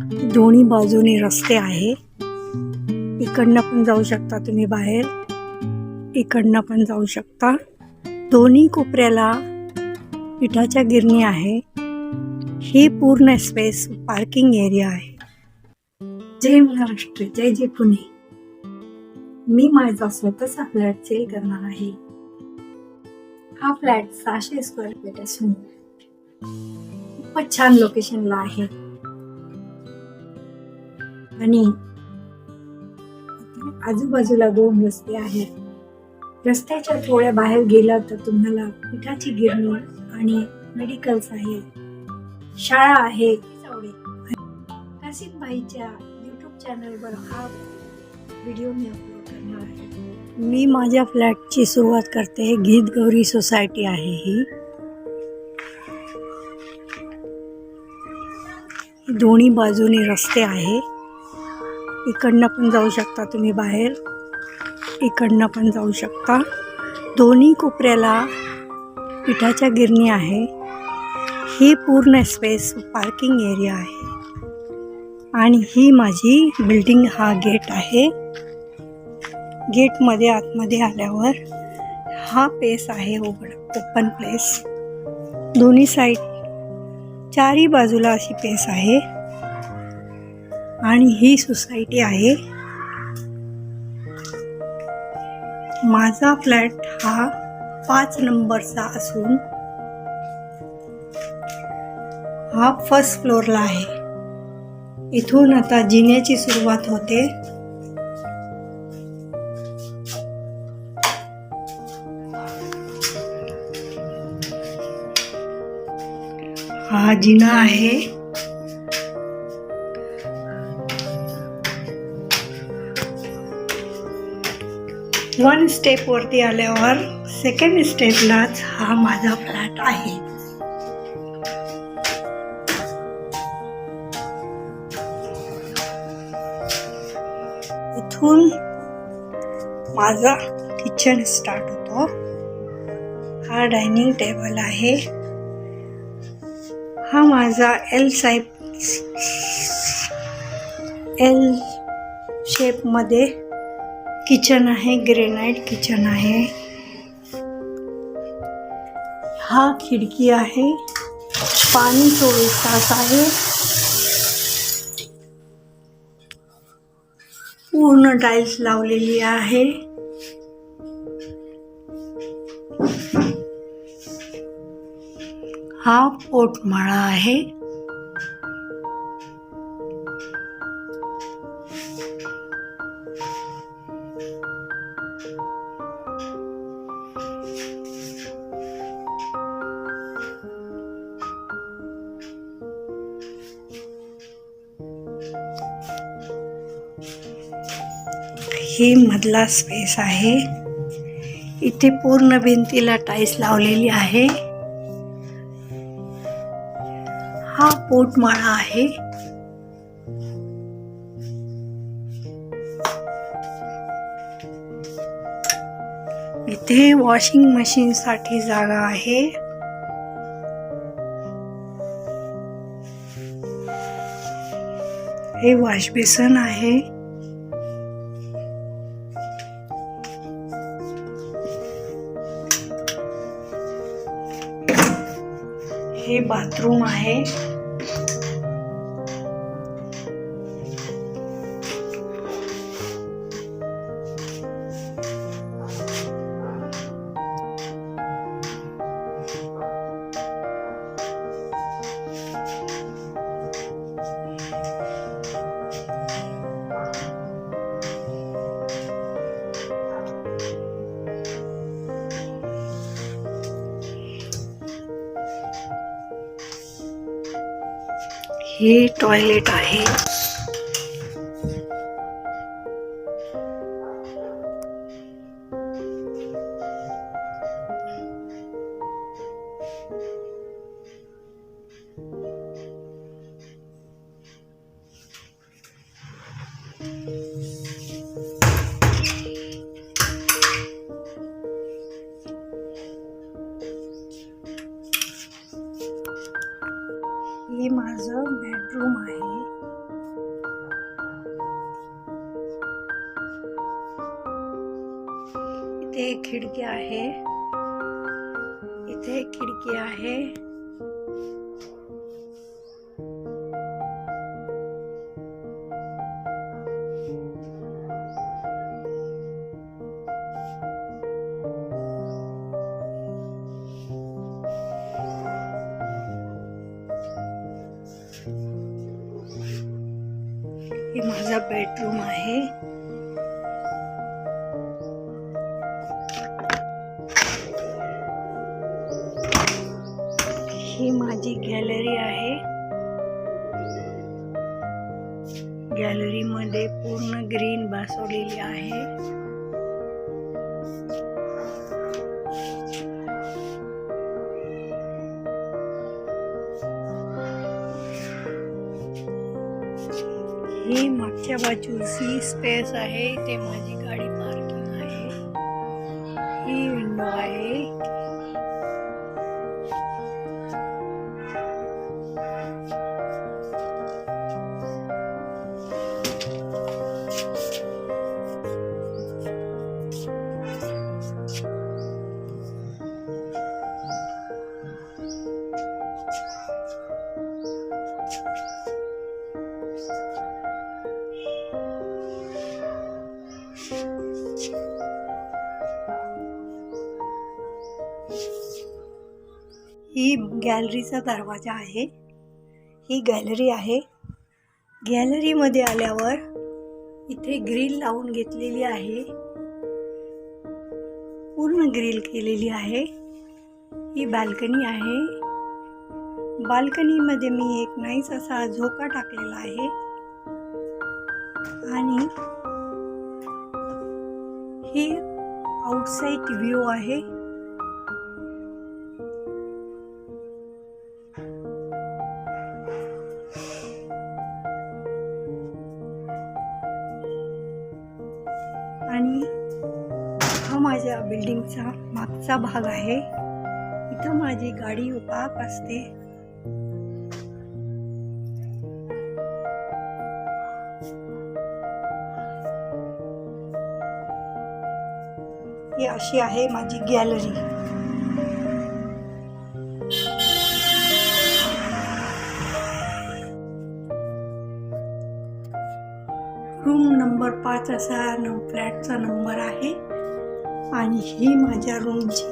दोन्ही बाजूने रस्ते आहे. इकडनं पण जाऊ शकता तुम्ही बाहेर. इकडनं पण जाऊ शकता. दोन्ही कोपऱ्याला पिठाच्या गिरणी आहे. ही पूर्ण स्पेस पार्किंग एरिया आहे. जय महाराष्ट्र जय जय पुणे. मी माझा स्वतःचा फ्लॅट सेल करणार आहे. हा फ्लॅट सहाशे स्क्वेअर फीट असून खूपच छान लोकेशनला आहे. आणि आजूबाजूला दोन रस्ते आहेत. रस्त्याच्या थोड्या बाहेर गेला तर तुम्हाला पिठाची गिरणी आणि मेडिकल्स आहे शाळा आहे. कासिम भाईच्या युट्यूब चॅनलवर हा व्हिडिओ मी अपलोड करणार आहे. मी माझ्या फ्लॅटची सुरुवात करते. गीत गौरी सोसायटी आहे ही दोन्ही बाजूने रस्ते आहे. इकडनं पण जाऊ शकता तुम्ही बाहेर. इकडनं पण जाऊ शकता. दोन्ही कोपऱ्याला पिठाच्या गिरणी आहे. ही पूर्ण स्पेस पार्किंग एरिया आहे. आणि ही माझी बिल्डिंग हा गेट आहे. गेटमध्ये आतमध्ये आल्यावर हा पेस आहे ओपन ओपन प्लेस दोन्ही साईड चारी बाजूला अशी पेस आहे. आणि ही सोसायटी आहे. माझा फ्लॅट हा पाच नंबरचा असून हा फर्स्ट फ्लोअरला आहे. इथून आता जिन्याची सुरुवात होते. हा जिना आहे. वन स्टेपवरती आल्यावर सेकंड स्टेपलाच हा माझा फ्लॅट आहे. इथून माझा किचन स्टार्ट होतो. हा डायनिंग टेबल आहे. हा माझा एल साईप एल शेपमध्ये किचन आहे, ग्रेनाइट किचन आहे. हा खिडकी आहे. पाणी चोवीस तास आहे. पूर्ण टाईल्स लावलेली आहे. हा पोटमाळा आहे. हे मधला स्पेस आहे. इथे पूर्ण भिंतीला टाईल्स लावलेली आहे. हा पोटमाळा आहे. इथे वॉशिंग मशीन साठी जागा आहे. हे वॉश बेसन आहे. बाथरूम आहे. हे टॉयलेट आहे. हे माझं रूम आहे. इथे खिडकी आहे. इथे खिडकी आहे. हे माझा बेडरूम आहे. ही माझी गॅलरी आहे. गॅलरी मध्ये पूर्ण ग्रीन बसवलेली आहे. ही मागच्या बाजूची स्पेस आहे. ते माझी गाडी ही गॅलरीचा दरवाजा आहे. ही गॅलरी आहे. गॅलरीमध्ये आल्यावर इथे ग्रिल लावून घेतलेली आहे. पूर्ण ग्रिल केलेली आहे. ही बाल्कनी आहे. बाल्कनीमध्ये मी एक नाईस असा झोका टाकलेला आहे. आणि ही आउटसाईड व्ह्यू आहे. आणि हा माझ्या बिल्डिंगचा मागचा भाग आहे. इथं माझी गाडी पार्क असते. ही अशी आहे माझी गॅलरी. रूम नंबर पाच असा न फ्लॅटचा नंबर आहे आणि ही माझ्या रूमची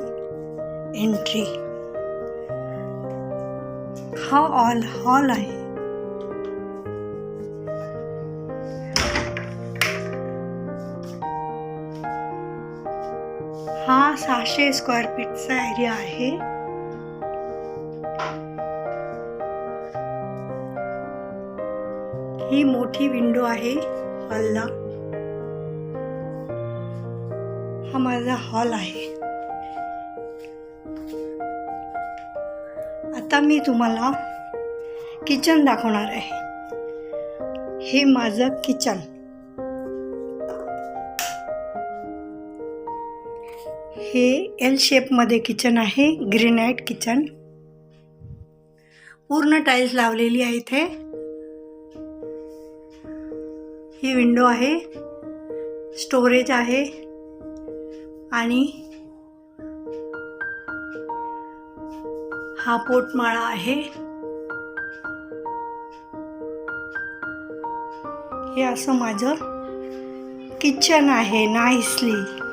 एंट्री हा ऑल हॉल आहे. सहाशे स्क्वेअर फीटचा एरिया आहे. ही मोठी विंडो आहे हॉलला हा माझा हॉल आहे. आता मी तुम्हाला किचन दाखवणार आहे. हे माझं किचन हे एल शेपमध्ये किचन आहे. ग्रेनाइट किचन पूर्ण टाईल्स लावलेली आहे इथे ही विंडो आहे. स्टोरेज आहे. आणि हा पोटमाळा आहे. हे असं माझं किचन आहे नाईसली